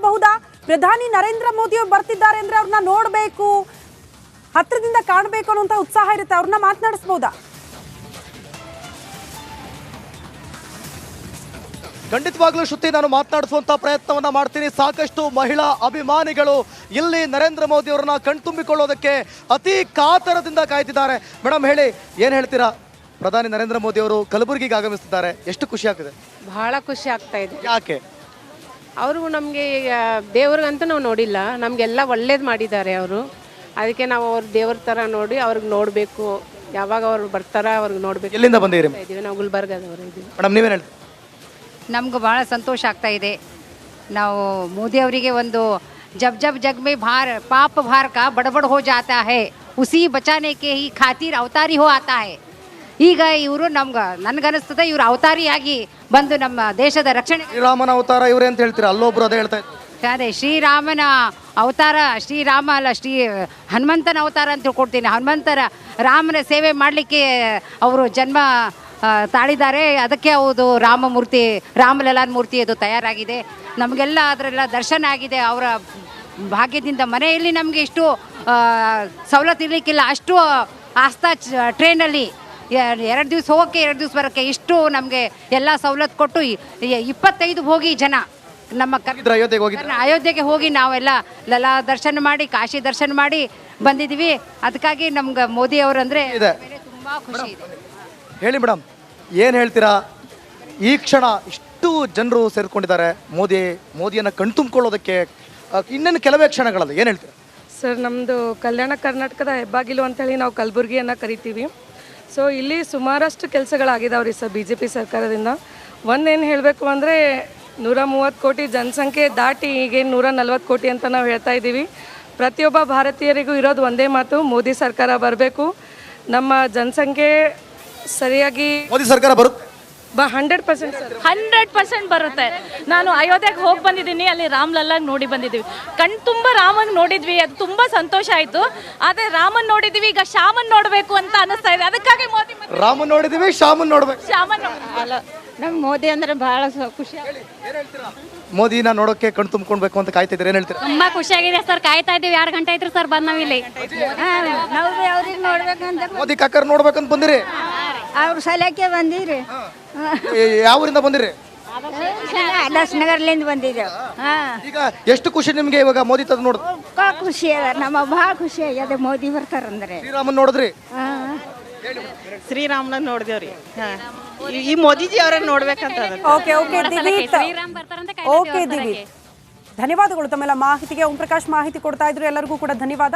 ಮಾತನಾಡಿಸಬಹುದಾ ಪ್ರಧಾನಿ ನರೇಂದ್ರ ಮೋದಿ ಅವರು ಬರ್ತಿದ್ದಾರೆ ಅಂದ್ರೆ ಅವ್ರನ್ನ ನೋಡಬೇಕು ಹತ್ರದಿಂದ ಕಾಣಬೇಕು ಅನ್ನೋಂತ ಉತ್ಸಾಹ ಇರುತ್ತೆ. ಅವ್ರನ್ನ ಮಾತನಾಡಿಸಬಹುದಾ? ಖಂಡಿತವಾಗ್ಲೂ ಶ್ರುತಿ ನಾನು ಮಾತನಾಡಿಸುವಂತ ಪ್ರಯತ್ನವನ್ನ ಮಾಡ್ತೀನಿ. ಸಾಕಷ್ಟು ಮಹಿಳಾ ಅಭಿಮಾನಿಗಳು ಇಲ್ಲಿ ನರೇಂದ್ರ ಮೋದಿ ಅವರನ್ನ ಕಣ್ತುಂಬಿಕೊಳ್ಳೋದಕ್ಕೆ ಅತಿ ಕಾತರದಿಂದ ಕಾಯ್ತಿದ್ದಾರೆ. ಮೇಡಮ್ ಹೇಳಿ ಏನ್ ಹೇಳ್ತೀರಾ? ಪ್ರಧಾನಿ ನರೇಂದ್ರ ಮೋದಿ ಅವರು ಕಲಬುರಗಿಗೆ ಆಗಮಿಸ್ತಿದ್ದಾರೆ. ಎಷ್ಟು ಖುಷಿ ಆಗ್ತಿದೆ? ಬಹಳ ಖುಷಿ ಆಗ್ತಾ ಇದೆ. ಯಾಕೆ? ಅವ್ರಿಗೂ ನಮಗೆ ದೇವ್ರಿಗಂತೂ ನಾವು ನೋಡಿಲ್ಲ. ನಮಗೆಲ್ಲ ಒಳ್ಳೇದು ಮಾಡಿದ್ದಾರೆ ಅವರು. ಅದಕ್ಕೆ ನಾವು ಅವ್ರ ದೇವ್ರ ಥರ ನೋಡಿ ಅವ್ರಿಗೆ ನೋಡಬೇಕು. ಯಾವಾಗ ಅವ್ರು ಬರ್ತಾರ ಅವ್ರಿಗೆ ನೋಡಬೇಕು. ಎಲ್ಲಿಂದ ಬಂದಿರಿ ಇದ್ದೀವಿ ನಾವು ಗುಲ್ಬರ್ಗದವರು ಇದ್ದೀವಿ. ಮೇಡಮ್ ನೀವೇನು ಹೇಳ್ತೀರಿ? ನಮ್ಗೆ ಭಾಳ ಸಂತೋಷ ಆಗ್ತಾ ಇದೆ. ನಾವು ಮೋದಿ ಅವರಿಗೆ ಒಂದು ಜಬ್ ಜಬ್ ಜಗ್ ಮೇ ಭಾರ ಪಾಪ ಭಾರಕ ಬಡಬಡ ಬಡಬಡ್ ಹೋ ಜಾತಾ ಹೇ. ಉಸಿ ಬಚಾನೆ ಕೆ ಈ ಖಾತಿರ್ ಅವತಾರಿ ಹೋ ಆತಾ ಹೈ. ಈಗ ಇವರು ನಮ್ಗೆ ನನ್ಗನಿಸ್ತದೆ ಇವರು ಅವತಾರಿಯಾಗಿ ಬಂದು ನಮ್ಮ ದೇಶದ ರಕ್ಷಣೆ ಶ್ರೀರಾಮನ ಅವತಾರ ಇವರೇ ಅಂತ ಹೇಳ್ತೀರಾ? ಅಲ್ಲೊಬ್ರು ಅದೇ ಹೇಳ್ತಾ ಇದ್ರು. ಅದೇ ಶ್ರೀರಾಮನ ಅವತಾರ ಶ್ರೀರಾಮ ಅಲ್ಲ ಶ್ರೀ ಹನುಮಂತನ ಅವತಾರ ಅಂತ ತಿಳ್ಕೊಡ್ತೀನಿ. ಹನುಮಂತರ ರಾಮನ ಸೇವೆ ಮಾಡಲಿಕ್ಕೆ ಅವರು ಜನ್ಮ ಆ, ತಾಳಿದ್ದಾರೆ. ಅದಕ್ಕೆ ಹೌದು ರಾಮಮೂರ್ತಿ ರಾಮಲಲಾನ್ ಮೂರ್ತಿ ಅದು ತಯಾರಾಗಿದೆ. ನಮಗೆಲ್ಲ ಅದರೆಲ್ಲ ದರ್ಶನ ಆಗಿದೆ. ಅವರ ಭಾಗ್ಯದಿಂದ ಮನೆಯಲ್ಲಿ ನಮಗೆ ಇಷ್ಟು ಆ, ಸವಲತ್ತು ಇರಲಿಕ್ಕಿಲ್ಲ. ಅಷ್ಟು ಆಸ್ತಾ ಚ- ಟ್ರೈನಲ್ಲಿ ಎರಡು ದಿವಸ ಹೋಗೋಕ್ಕೆ ಎರಡು ದಿವಸ ಬರೋಕ್ಕೆ ಇಷ್ಟು ನಮಗೆ ಎಲ್ಲ ಸವಲತ್ತು ಕೊಟ್ಟು ಇಪ್ಪತ್ತೈದು ಹೋಗಿ ಜನ ನಮ್ಮ ಕರ್ ಅಯೋಧ್ಯೆಗೆ ಹೋಗಿ ಅಯೋಧ್ಯೆಗೆ ಹೋಗಿ ನಾವೆಲ್ಲ ಲಲಾ ದರ್ಶನ ಮಾಡಿ ಕಾಶಿ ದರ್ಶನ ಮಾಡಿ ಬಂದಿದ್ದೀವಿ ಅದಕ್ಕಾಗಿ ನಮ್ಗೆ ಮೋದಿ ಅವರಂದ್ರೆ ಇದೆ. ತುಂಬಾ ಖುಷಿ ಇದೆ. ಹೇಳಿ ಮೇಡಮ್ ಏನು ಹೇಳ್ತೀರಾ? ಈ ಕ್ಷಣ ಇಷ್ಟು ಜನರು ಸೇರಿಕೊಂಡಿದ್ದಾರೆ ಮೋದಿ ಮೋದಿಯನ್ನು ಕಣ್ತುಂಬಿಕೊಳ್ಳೋದಕ್ಕೆ ಇನ್ನೇನು ಕೆಲವೇ ಕ್ಷಣಗಳಲ್ಲ ಏನು ಹೇಳ್ತೀರಾ? ಸರ್ ನಮ್ಮದು ಕಲ್ಯಾಣ ಕರ್ನಾಟಕದ ಹೆಬ್ಬಾಗಿಲು ಅಂತೇಳಿ ನಾವು ಕಲಬುರಗಿಯನ್ನು ಕರಿತೀವಿ. ಸೊ ಇಲ್ಲಿ ಸುಮಾರಷ್ಟು ಕೆಲಸಗಳಾಗಿದಾವೆ ರೀ ಸರ್ ಬಿ ಜೆ ಪಿ ಸರ್ಕಾರದಿಂದ ಒಂದೇನು ಹೇಳಬೇಕು ಅಂದರೆ ನೂರ ಮೂವತ್ತು ಕೋಟಿ ಜನಸಂಖ್ಯೆ ದಾಟಿ ಈಗೇನು ನೂರ ನಲ್ವತ್ತು ಕೋಟಿ ಅಂತ ನಾವು ಹೇಳ್ತಾ ಇದ್ದೀವಿ. ಪ್ರತಿಯೊಬ್ಬ ಭಾರತೀಯರಿಗೂ ಇರೋದು ಒಂದೇ ಮಾತು, ಮೋದಿ ಸರ್ಕಾರ ಬರಬೇಕು. ನಮ್ಮ ಜನಸಂಖ್ಯೆ ಸರಿಯಾಗಿ ಮೋದಿ ಸರ್ಕಾರ ಬರುತ್ತೆ ಬ hundred percent sir. Hundred percent ಬರುತ್ತೆ. ನಾನು ಅಯೋಧ್ಯೆಗೆ ಹೋಗಿ ಬಂದಿದ್ದೀನಿ ಅಲ್ಲಿ ರಾಮ್ ಲಲ್ಲಾಗ್ ನೋಡಿ ಬಂದಿದ್ದೀವಿ. ಕಣ್ ತುಂಬ ರಾಮನ್ ನೋಡಿದ್ವಿ ಅದು ತುಂಬ ಸಂತೋಷ ಆಯಿತು. ಆದರೆ ರಾಮನ್ ನೋಡಿದ್ವಿ ಈಗ ಶ್ಯಾಮನ್ ನೋಡಬೇಕು ಅಂತ ಅನಿಸ್ತಾ ಇದೆ. ಅದಕ್ಕಾಗಿ ಮೋದಿ ಮತ್ತೆ ರಾಮನ್ ನೋಡಿದೀವಿ ಶ್ಯಾಮನ್ ನೋಡ್ಬೇಕು. ಶ್ಯಾಮನ್ ಅಲ್ಲ ನಮ್ಮ ಮೋದಿ ಅಂದ್ರೆ ಬಹಳ ಖುಷಿ ಮೋದಿನ ನೋಡೋಕೆ ಕಣ್ ತುಂಬ್ಕೊಳ್ಬೇಕು ಅಂತ ಕಾಯ್ತಿದ್ರೆ ಏನ್ ಹೇಳ್ತೀರಾ? ತುಂಬ ಖುಷಿಯಾಗಿದೆ ಸರ್ ಕಾಯ್ತಾ ಇದ್ದೀವಿ. ಯಾರು ಗಂಟೆ ಆಯ್ತು ಸರ್ ಬಂದ್ ನಾವಿಲ್ಲಿ? ಅವ್ರಿಗೆ ನೋಡ್ಬೇಕಂತ ಮೋದಿ ಕಾಕರ್ ನೋಡ್ಬೇಕಂತ ಬಂದಿರಿ. ಅವ್ರ ಸಲಕ್ಕೆ ಬಂದಿರಿ ಯಾವ ಊರಿಂದ ಬಂದಿರಿ? ನಗರ್ಲಿಂದ ಬಂದಿದ್ದೇವೆ ಹಾ. ಈಗ ಎಷ್ಟು ಖುಷಿ ನಿಮ್ಗೆ ಇವಾಗ ಮೋದಿ ತಂದು ನೋಡ್ ಭಾಳ ಖುಷಿ ಅದ ನಮ್ಮ ಭಾಳ ಖುಷಿ ಆಗ್ಯದ ಮೋದಿ ಬರ್ತಾರಂದ್ರೆ ಶ್ರೀರಾಮನ್ ನೋಡಿದ್ರಿ? ಶ್ರೀರಾಮನ ನೋಡಿದೇವ್ರಿ. ಈ ಮೋದಿಜಿ ಅವ್ರ ನೋಡ್ಬೇಕಂತ ಓಕೆ ಓಕೆ ದಿವೀತ್ ಓಕೆ ದಿವೀತ್ ಧನ್ಯವಾದಗಳು ತಮ್ಮೆಲ್ಲ ಮಾಹಿತಿಗೆ. ಓಂ ಪ್ರಕಾಶ್ ಮಾಹಿತಿ ಕೊಡ್ತಾ ಇದ್ರು ಎಲ್ಲರಿಗೂ ಕೂಡ ಧನ್ಯವಾದ.